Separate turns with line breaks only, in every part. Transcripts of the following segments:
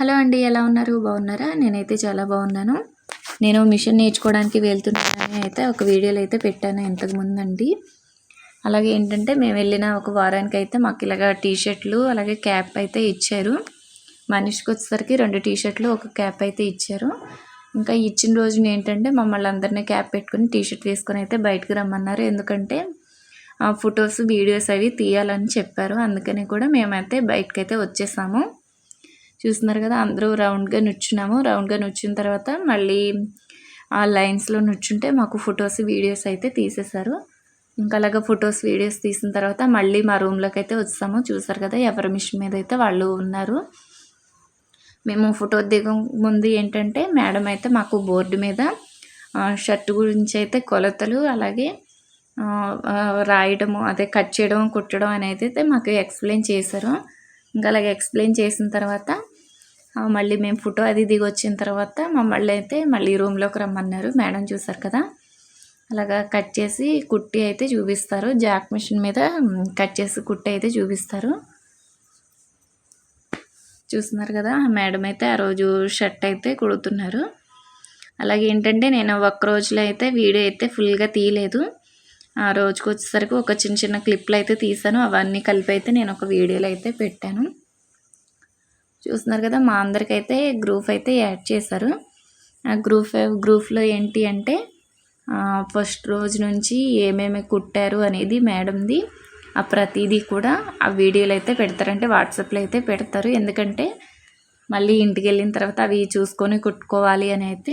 Hello అండి ఎలా ఉన్నారు? బాగున్నారా? నేనైతే చాలా బాగున్నాను. నేను మిషన్ నేర్చుకోవడానికి వెళ్తున్నానని అయితే ఒక వీడియోలో అయితే పెట్టాను ఇంతకుముందండి. అలాగే ఏంటంటే మేము వెళ్ళిన ఒక వారానికి అయితే మాకు ఇలాగ టీ షర్ట్లు అలాగే క్యాప్ అయితే ఇచ్చారు. మనిషికి వచ్చేసరికి రెండు టీషర్ట్లు ఒక క్యాప్ అయితే ఇచ్చారు. ఇంకా ఇచ్చిన రోజున ఏంటంటే మమ్మల్ని అందరినీ క్యాప్ పెట్టుకుని టీ షర్ట్ వేసుకొని అయితే బయటకు రమ్మన్నారు. ఎందుకంటే ఫొటోస్ వీడియోస్ అవి తీయాలని చెప్పారు. అందుకని కూడా మేమైతే బయటకైతే వచ్చేసాము. చూస్తున్నారు కదా అందరూ రౌండ్గా నుంచున్నాము రౌండ్గా నుంచిన తర్వాత మళ్ళీ ఆ లైన్స్లో నుంచుంటే మాకు ఫొటోస్ వీడియోస్ అయితే తీసేశారు. ఇంకా అలాగా ఫొటోస్ వీడియోస్ తీసిన తర్వాత మళ్ళీ మా రూమ్లోకి అయితే వచ్చాము. చూసారు కదా ఎవరి మిషన్ మీద అయితే వాళ్ళు ఉన్నారు. మేము ఫోటో దిగ ముందు ఏంటంటే మేడం అయితే మాకు బోర్డు మీద షర్ట్ గురించి అయితే కొలతలు అలాగే రాయడము అదే కట్ చేయడం కుట్టడం అనేది అయితే మాకు ఎక్స్ప్లెయిన్ చేశారు. ఇంకా అలాగే ఎక్స్ప్లెయిన్ చేసిన తర్వాత మళ్ళీ మేము ఫోటో అది దిగి వచ్చిన తర్వాత మమ్మల్ని అయితే మళ్ళీ రూమ్లోకి రమ్మన్నారు. మేడం చూసారు కదా? అలాగా కట్ చేసి కుట్టి అయితే చూపిస్తారు. జాక్ మిషన్ మీద కట్ చేసి కుట్టి అయితే చూపిస్తారు. చూస్తున్నారు కదా? మేడం అయితే ఆ రోజు షర్ట్ అయితే కుడుతున్నారు. అలాగే ఏంటంటే నేను ఒక్క రోజులో అయితే వీడియో అయితే ఫుల్గా తీయలేదు. ఆ రోజుకి వచ్చేసరికి ఒక చిన్న చిన్న క్లిప్లు అయితే తీసాను అవన్నీ కలిపి అయితే నేను ఒక వీడియోలో అయితే పెట్టాను. చూస్తున్నారు కదా మా అందరికైతే గ్రూప్ అయితే యాడ్ చేశారు. ఆ గ్రూప్ గ్రూప్లో ఏంటి అంటే ఫస్ట్ రోజు నుంచి ఏమేమి కుట్టారు అనేది మేడంది ఆ ప్రతిదీ కూడా ఆ వీడియోలు అయితే పెడతారంటే వాట్సాప్లో అయితే పెడతారు. ఎందుకంటే మళ్ళీ ఇంటికి వెళ్ళిన తర్వాత అవి చూసుకొని కుట్టుకోవాలి అని అయితే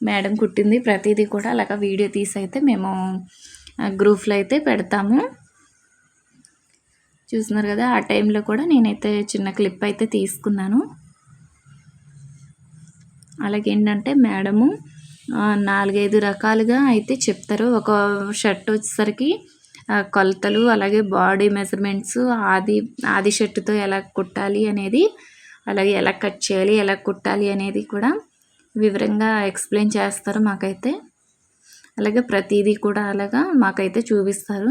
మేడం కుట్టింది. ప్రతిదీ కూడా అలాగ వీడియో తీసి అయితే మేము గ్రూప్లో అయితే పెడతాము. చూస్తున్నారు కదా ఆ టైంలో కూడా నేనైతే చిన్న క్లిప్ అయితే తీసుకున్నాను. అలాగే ఏంటంటే మేడము నాలుగైదు రకాలుగా అయితే చెప్తారు. ఒక షర్ట్ వచ్చేసరికి కొలతలు అలాగే బాడీ మెజర్మెంట్స్ ఆది ఆది షర్టుతో ఎలా కుట్టాలి అనేది అలాగే ఎలా కట్ చేయాలి ఎలా కుట్టాలి అనేది కూడా వివరంగా ఎక్స్ప్లెయిన్ చేస్తారు మాకైతే. అలాగే ప్రతిదీ కూడా అలాగా మాకైతే చూపిస్తారు.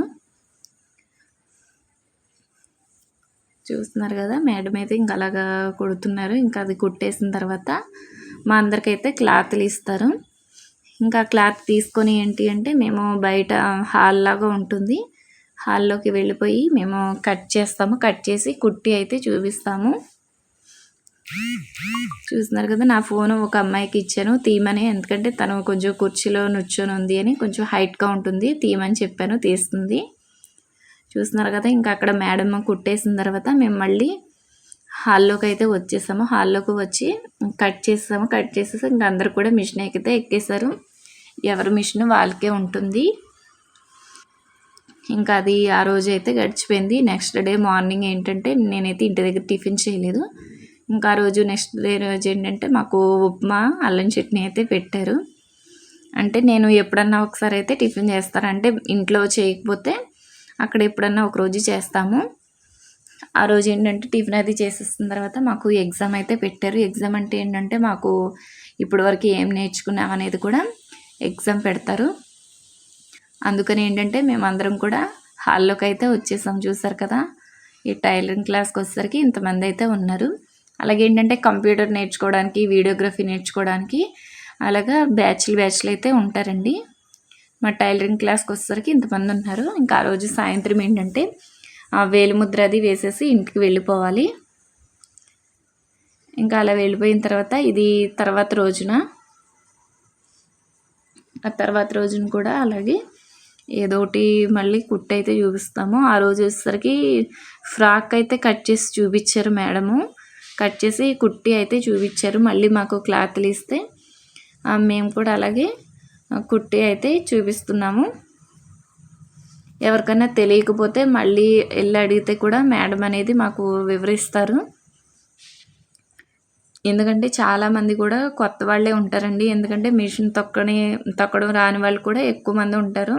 చూస్తున్నారు కదా మేడం అయితే ఇంక అలాగా కుడుతున్నారు. ఇంకా అది కుట్టేసిన తర్వాత మా అందరికైతే క్లాత్లు ఇస్తారు. ఇంకా క్లాత్ తీసుకొని ఏంటి అంటే మేము బయట హాల్ లాగా ఉంటుంది. హాల్లోకి వెళ్ళిపోయి మేము కట్ చేస్తాము. కట్ చేసి కుట్టి అయితే చూపిస్తాము. చూస్తున్నారు కదా నా ఫోన్ ఒక అమ్మాయికి ఇచ్చాను. తీమని ఎందుకంటే తను కొంచెం కుర్చీలో నుంచొని ఉంది అని కొంచెం హైట్గా ఉంటుంది. తీమని చెప్పాను తీస్తుంది. చూస్తున్నారు కదా ఇంకా అక్కడ మేడమ్ కుట్టేసిన తర్వాత మేము మళ్ళీ హాల్లోకి అయితే వచ్చేసాము. హాల్లోకి వచ్చి కట్ చేసాము కట్ చేసేసి ఇంకా అందరు కూడా మిషన్ ఎక్కితే ఎక్కేసారు ఎవరి మిషన్ వాళ్ళకే ఉంటుంది. ఇంకా అది ఆ రోజు అయితే గడిచిపోయింది. నెక్స్ట్ డే మార్నింగ్ ఏంటంటే నేనైతే ఇంటి దగ్గర టిఫిన్ చేయలేదు. ఇంకా ఆ రోజు నెక్స్ట్ డే రోజు ఏంటంటే మాకు ఉప్మా అల్లం చట్నీ అయితే పెట్టారు. అంటే నేను ఎప్పుడన్నా ఒకసారి అయితే టిఫిన్ చేస్తాను. అంటే ఇంట్లో చేయకపోతే అక్కడ ఎప్పుడన్నా ఒకరోజు చేస్తాము. ఆ రోజు ఏంటంటే టిఫిన్ అది చేసేసిన తర్వాత మాకు ఎగ్జామ్ అయితే పెట్టారు. ఎగ్జామ్ అంటే ఏంటంటే మాకు ఇప్పటివరకు ఏం నేర్చుకున్నాం అనేది కూడా ఎగ్జామ్ పెడతారు. అందుకని ఏంటంటే మేమందరం కూడా హాల్లోకి అయితే వచ్చేసాం. చూసారు కదా? ఈ టైలరింగ్ క్లాస్కి వచ్చేసరికి ఇంతమంది అయితే ఉన్నారు. అలాగే ఏంటంటే కంప్యూటర్ నేర్చుకోవడానికి వీడియోగ్రఫీ నేర్చుకోవడానికి అలాగా బ్యాచ్లు బ్యాచ్లు అయితే ఉంటారండి. మా టైలరింగ్ క్లాస్కి వచ్చేసరికి ఇంతమంది ఉన్నారు. ఇంకా ఆ రోజు సాయంత్రం ఏంటంటే వేలుముద్ర అది వేసేసి ఇంటికి వెళ్ళిపోవాలి. ఇంకా అలా వెళ్ళిపోయిన తర్వాత ఇది తర్వాత రోజున ఆ తర్వాత రోజున కూడా అలాగే ఏదో ఒకటి మళ్ళీ కుట్టు అయితే చూపిస్తాము. ఆ రోజు వచ్చేసరికి ఫ్రాక్ అయితే కట్ చేసి చూపించారు మేడము. కట్ చేసి కుట్టి అయితే చూపించారు. మళ్ళీ మాకు క్లాత్లు ఇస్తే మేము కూడా అలాగే కుట్టి అయితే చూపిస్తున్నాము. ఎవరికైనా తెలియకపోతే మళ్ళీ వెళ్ళి అడిగితే కూడా మేడం అనేది మాకు వివరిస్తారు. ఎందుకంటే చాలామంది కూడా కొత్త వాళ్ళే ఉంటారండి. ఎందుకంటే మిషన్ తొక్కని తొక్కడం రాని వాళ్ళు కూడా ఎక్కువ మంది ఉంటారు.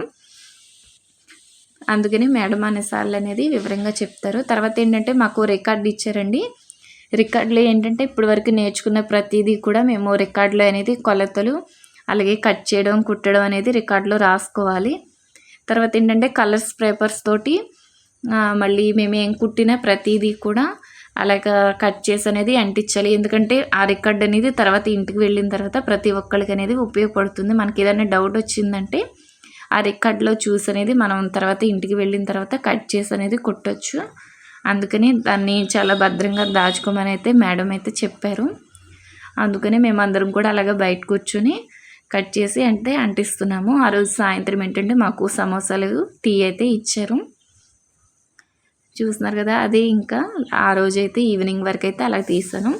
అందుకని మేడం అనేసార్లు అనేది వివరంగా చెప్తారు. తర్వాత ఏంటంటే మాకు రికార్డు ఇచ్చారండి. రికార్డులో ఏంటంటే ఇప్పటివరకు నేర్చుకున్న ప్రతిదీ కూడా మేము రికార్డులో అనేది కొలతలు అలాగే కట్ చేయడం కుట్టడం అనేది రికార్డులో రాసుకోవాలి. తర్వాత ఏంటంటే కలర్స్ పేపర్స్ తోటి మళ్ళీ మేము ఏం కుట్టిన ప్రతిదీ కూడా అలాగ కట్ చేసి అనేది అంటించాలి. ఎందుకంటే ఆ రికార్డ్ అనేది తర్వాత ఇంటికి వెళ్ళిన తర్వాత ప్రతి ఒక్కరికి అనేది ఉపయోగపడుతుంది. మనకి ఏదైనా డౌట్ వచ్చిందంటే ఆ రికార్డ్లో చూసి అనేది మనం తర్వాత ఇంటికి వెళ్ళిన తర్వాత కట్ చేసి అనేది కుట్టచ్చు. అందుకని దాన్ని చాలా భద్రంగా దాచుకోమని అయితే మేడం అయితే చెప్పారు. అందుకని మేమందరం కూడా అలాగే బయట కూర్చొని కట్ చేసి అంటే అంటిస్తున్నాము. ఆ రోజు సాయంత్రం ఏంటంటే మాకు సమోసాలు టీ అయితే ఇచ్చారు. చూస్తున్నారు కదా అది ఇంకా ఆ రోజైతే ఈవినింగ్ వరకు అయితే అలా తీసాను